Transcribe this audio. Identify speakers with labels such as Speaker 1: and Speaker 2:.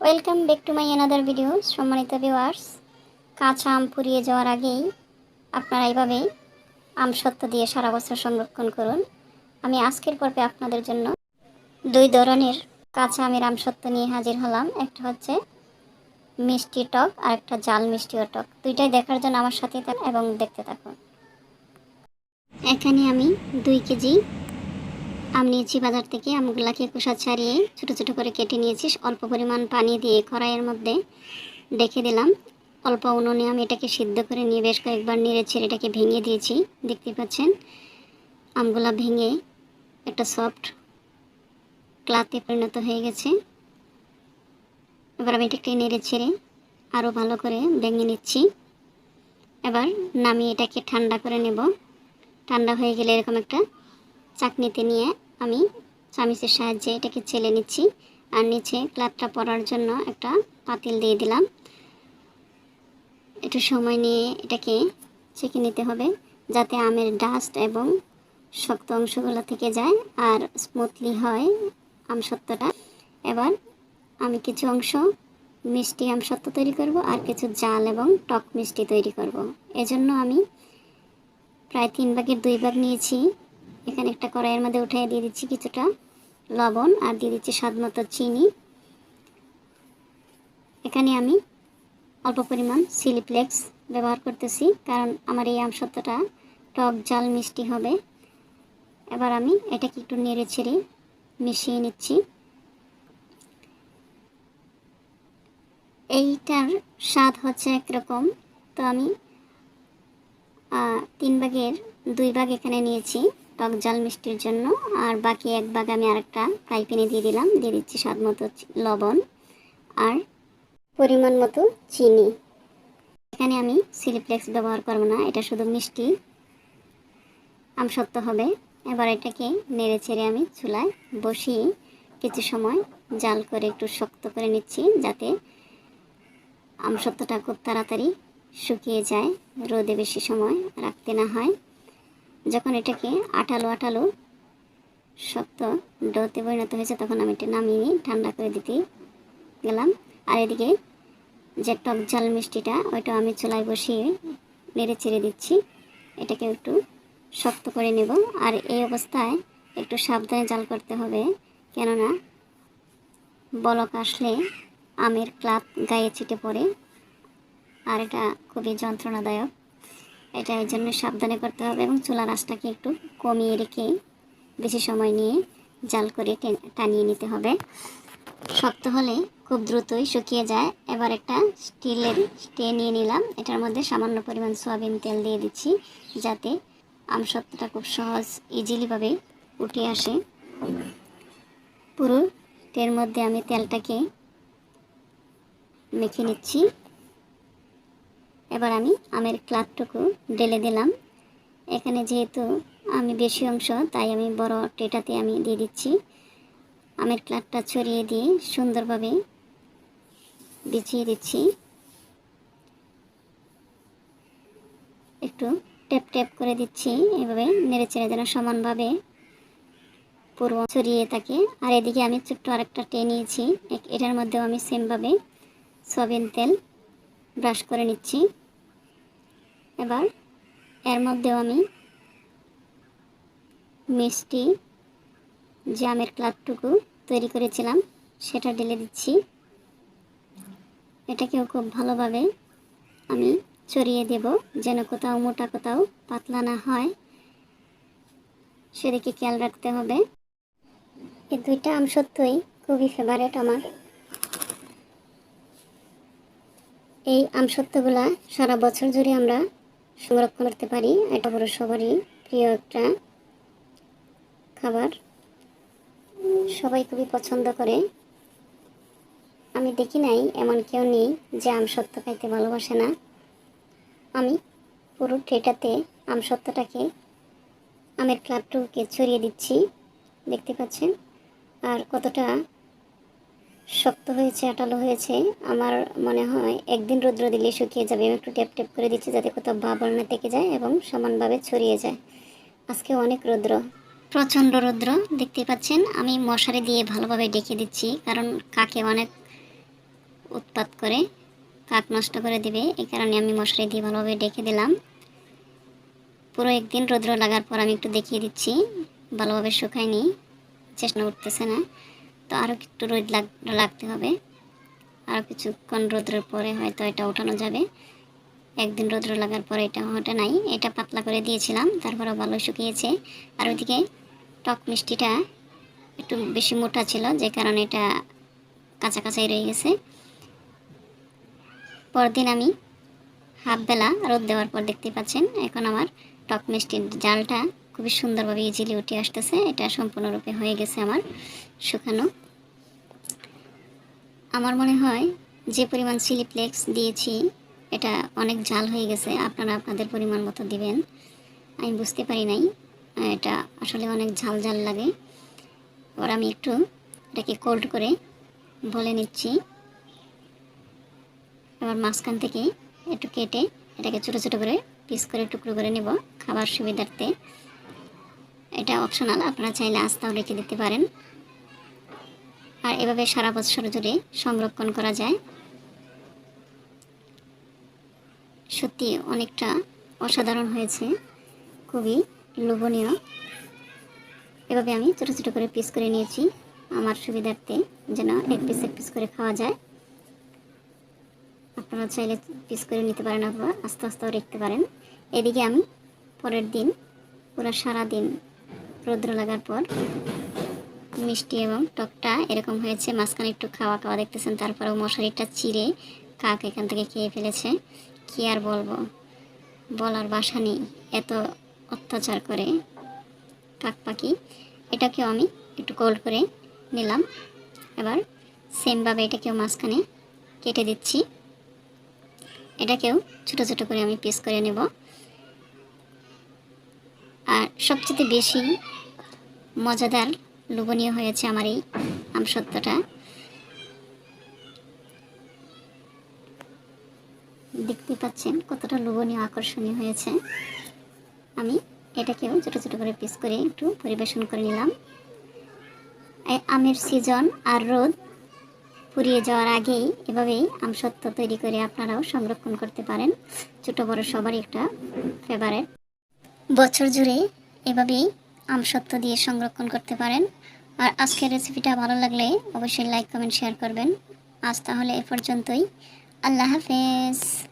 Speaker 1: Welcome back to my another video সম্মানিত viewers কাঁচা আম পুড়িয়ে যাওয়ার আগেই আপনারা এইভাবে আম সত্ত্ব দিয়ে সারা বছর সংরক্ষণ করুন। আমি আজকের পর্বে আপনাদের জন্য দুই ধরনের কাঁচা আমের আম সত্ত্ব নিয়ে হাজির হলাম। একটা হচ্ছে মিষ্টি টক আর একটা জাল মিষ্টি ও টক। দুইটাই দেখার জন্য আমার সাথে এবং দেখতে থাকুন। এখানে আমি দুই কেজি আম নিয়েছি বাজার থেকে আমগুলাকে খোসা ছাড়িয়ে ছোট ছোট করে কেটে নিয়েছি অল্প পরিমাণ পানি দিয়ে কড়াইয়ের মধ্যে রেখে দিলাম। অল্প উনুনে আমি এটাকে সিদ্ধ করে নিয়ে বেশ কয়েকবার নেড়ে ছেড়ে এটাকে ভেঙে দিয়েছি। দেখতে পাচ্ছেন, আমগুলা ভেঙে একটা সফট ক্লাতে পরিণত হয়ে গেছে। এবার আমি এটাকে নেড়ে ছেড়ে আরও ভালো করে ভেঙে নিচ্ছি। এবার নামিয়ে এটাকে ঠান্ডা করে নেব। ঠান্ডা হয়ে গেলে এরকম একটা চাকনিতে নিয়ে আমি চামিচের সাহায্যে এটাকে ছেলে নিচ্ছি। আর নিচে ক্লাবটা পরার জন্য একটা পাতিল দিয়ে দিলাম। একটু সময় নিয়ে এটাকে ছেঁকে নিতে হবে যাতে আমের ডাস্ট এবং শক্ত অংশগুলো থেকে যায় আর স্মুথলি হয় আম সত্যটা। এবার আমি কিছু অংশ মিষ্টি আম সত্ত্ব তৈরি করব আর কিছু জাল এবং টক মিষ্টি তৈরি করব। এজন্য আমি প্রায় তিন ভাগের দুই ভাগ নিয়েছি। এখানে একটা কড়াইয়ের মধ্যে উঠিয়ে দিয়ে দিচ্ছি কিছুটা লবণ আর দিয়ে দিচ্ছি স্বাদ মতো চিনি। এখানে আমি অল্প পরিমাণ সিলিপ্লেক্স ব্যবহার করতেছি, কারণ আমার এই আমসত্বটা টক জাল মিষ্টি হবে। এবার আমি এটাকে একটু নেড়ে ছেড়ে মিশিয়ে নিচ্ছি। এইটার স্বাদ হচ্ছে একরকম। তো আমি তিন ভাগের দুই ভাগ এখানে নিয়েছি। টক জাল মিষ্টির জন্য। আর বাকি এক ভাগ আমি আরেকটা ফ্রাই প্যানে দিয়ে দিলাম। দিয়ে দিচ্ছি স্বাদ মতো লবণ আর পরিমাণ মতো চিনি। এখানে আমি সিলিপ্লেক্স ব্যবহার করব না, এটা শুধু মিষ্টি। আমসত্ব হবে। এবার এটাকে নেড়ে ছেড়ে আমি চুলায় বসিয়ে কিছু সময় জাল করে একটু শক্ত করে নিচ্ছি, যাতে আমসত্বটা খুব তাড়াতাড়ি শুকিয়ে যায়। রোদে বেশি সময় রাখতে না হয়। যখন এটাকে আঠালো আঠালো শক্ত ডোতে পরিণত হয়েছে, তখন আমি এটা নামিয়ে ঠান্ডা করে দিতে গেলাম। আর এদিকে যে টক জাল মিষ্টিটা ওইটা আমি চুলায় বসিয়ে নেড়ে চেড়ে দিচ্ছি। এটাকে একটু শক্ত করে নেব। আর এই অবস্থায় একটু সাবধানে জাল করতে হবে, কেননা বলক আসলে আমের ক্লাপ গায়ে ছিটে পড়ে। আর এটা খুবই যন্ত্রণাদায়ক। এটা এর জন্য সাবধানে করতে হবে এবং চুলার আঁচটাকে একটু কমিয়ে রেখে বেশি সময় নিয়ে জাল করে টানিয়ে নিতে হবে। শক্ত হলে খুব দ্রুতই শুকিয়ে যায়। এবার একটা স্টিলের স্টে নিয়ে নিলাম। এটার মধ্যে সামান্য পরিমাণ সয়াবিন তেল দিয়ে দিচ্ছি যাতে আমসত্বটা খুব সহজ ইজিলিভাবে উঠে আসে। পুরো টের মধ্যে আমি তেলটাকে মেখে নিচ্ছি। এবার আমি আমের ক্লাবটুকু ঢেলে দিলাম। এখানে যেহেতু আমি বেশি অংশ, তাই আমি বড় টেটাতে আমি দিয়ে দিচ্ছি। আমের ক্লাবটা ছড়িয়ে দিয়ে সুন্দরভাবে বিছিয়ে দিচ্ছি। একটু ট্যাপ ট্যাপ করে দিচ্ছি, এভাবে নেড়ে চেড়ে যেন সমানভাবে পুরো ছড়িয়ে থাকে। আর এদিকে আমি ছোট্ট আরেকটা টে নিয়েছি এটার মধ্যেও আমি সেমভাবে সয়াবিন তেল ব্রাশ করে নিচ্ছি। এবার এর মধ্যেও আমি মিষ্টি জামের ক্লাবটুকু তৈরি করেছিলাম, সেটা ঢেলে দিচ্ছি। এটাকেও খুব ভালোভাবে আমি চড়িয়ে দেব, যেন কোথাও মোটা কোথাও পাতলা না হয়। সেদিকে খেয়াল রাখতে হবে। এই দুইটা আম সত্যই খুবই ফেভারেট আমার। এই আমসত্ত্বগুলা সারা বছর জুড়ে আমরা সংরক্ষণ করতে পারি। এটা বড় সবারই প্রিয় একটা খাবার। সবাই খুবই পছন্দ করে। আমি দেখি নাই, এমন কেউ নেই যে আমসত্ত্ব খাইতে ভালোবাসে না। আমি পুরো ট্রেটাতে আমসত্ত্বটাকে, আমের ক্লাবটুকে ছড়িয়ে দিচ্ছি। দেখতে পাচ্ছেন? আর কতটা শক্ত হয়েছে, আটালো হয়েছে। আমার মনে হয় একদিন রৌদ্র দিলে শুকিয়ে যাবে। আমি একটু ট্যাপ ট্যাপ করে দিচ্ছি যাতে কোথাও বাবর না থেকে যায় এবং সমানভাবে ছড়িয়ে যায়। আজকে অনেক রৌদ্র। প্রচণ্ড রৌদ্র দেখতে পাচ্ছেন? আমি মশারি দিয়ে ভালোভাবে ডেকে দিচ্ছি, কারণ কাকে অনেক উৎপাত করে, কাক নষ্ট করে দেবে। এই কারণে আমি মশারি দিয়ে ভালোভাবে ডেকে দিলাম। পুরো একদিন রৌদ্র লাগার পর আমি একটু দেখিয়ে দিচ্ছি। ভালোভাবে শুকায়নি। চেষ্টা উঠতেছে না। তো আরও একটু রোদ লাগ, লাগতে হবে। আরও কিছুক্ষণ রৌদ্রের পরে হয়তো এটা ওঠানো যাবে। একদিন রৌদ্র লাগার পরে এটা ওঠে নাই। এটা পাতলা করে দিয়েছিলাম, তারপরে ভালো শুকিয়েছে। আর ওইদিকে টক মিষ্টিটা একটু বেশি মোটা ছিল, যে কারণে এটা কাঁচা কাঁচাই রয়ে গেছে। পরদিন আমি হাফ বেলা রোদ দেওয়ার পর দেখতে পাচ্ছেন, এখন আমার টক মিষ্টির জালটা খুবই সুন্দরভাবে ইজিলি উঠে আসতেছে। এটা সম্পূর্ণরূপে হয়ে গেছে আমার। শুকানো। আমার মনে হয় যে পরিমাণ সিলিপ্লেক্স দিয়েছি, এটা অনেক জাল হয়ে গেছে। আপনারা আপনাদের পরিমাণ মতো দিবেন। আমি বুঝতে পারি নাই, এটা আসলে অনেক ঝাল ঝাল লাগে। এবার আমি একটু এটাকে কোল্ড করে বলে নিচ্ছি। এবার মাঝখান থেকে একটু কেটে এটাকে ছোটো ছোটো করে পিস করে টুকরো করে নেব খাবার সুবিধার্থে। এটা অপশনাল আপনারা চাইলে আস্তাও রেখে দিতে পারেন। আর এভাবে সারা বছর জুড়ে সংরক্ষণ করা যায়। সত্যি অনেকটা অসাধারণ হয়েছে। খুবই লোভনীয়। এভাবে আমি ছোটো ছোটো করে পিস করে নিয়েছি। আমার সুবিধার্থে যেন এক পিস এক পিস করে খাওয়া যায়। আপনারা চাইলে পিস করে নিতে পারেন অথবা আস্তে আস্তেও রাখতে পারেন। এদিকে আমি পরের দিন, পুরো সারা দিন রৌদ্র লাগার পর মিষ্টি এবং টকটা এরকম হয়েছে। মাঝখানে একটু খাওয়া খাওয়া দেখতেছেন, তারপরেও মশারিটা চিড়ে কাক এখান থেকে খেয়ে ফেলেছে। কি আর বলব? বলার বাসা নেই, এত অত্যাচার করে কাক পাখি। এটাকেও আমি একটু কোল্ড করে নিলাম। এবার সেমভাবে এটাকেও মাঝখানে কেটে দিচ্ছি। এটাকেও ছোটো ছোটো করে আমি পিস করে নেব। আর সবচেয়ে বেশি মজাদার লোভনীয় হয়েছে আমার এই আমসত্ত্বটা। দেখতে পাচ্ছেন কতটা লোভনীয়, আকর্ষণীয় হয়েছে। আমি এটাকেও ছোটো ছোটো করে পিস করে একটু পরিবেশন করে নিলাম। আমের সিজন আর রোদ ফুরিয়ে যাওয়ার আগেই এভাবেই আমসত্ত্ব তৈরি করে আপনারাও সংরক্ষণ করতে পারেন। ছোটো বড় সবারই একটা ফেভারেট বছর জুড়ে এভাবেই আমসত্ত্ব দিয়ে সংরক্ষণ করতে পারেন। আর আজকের রেসিপিটা ভালো লাগলে অবশ্যই লাইক কমেন্ট শেয়ার করবেন। আজ তাহলে এ পর্যন্তই। আল্লাহ হাফেজ।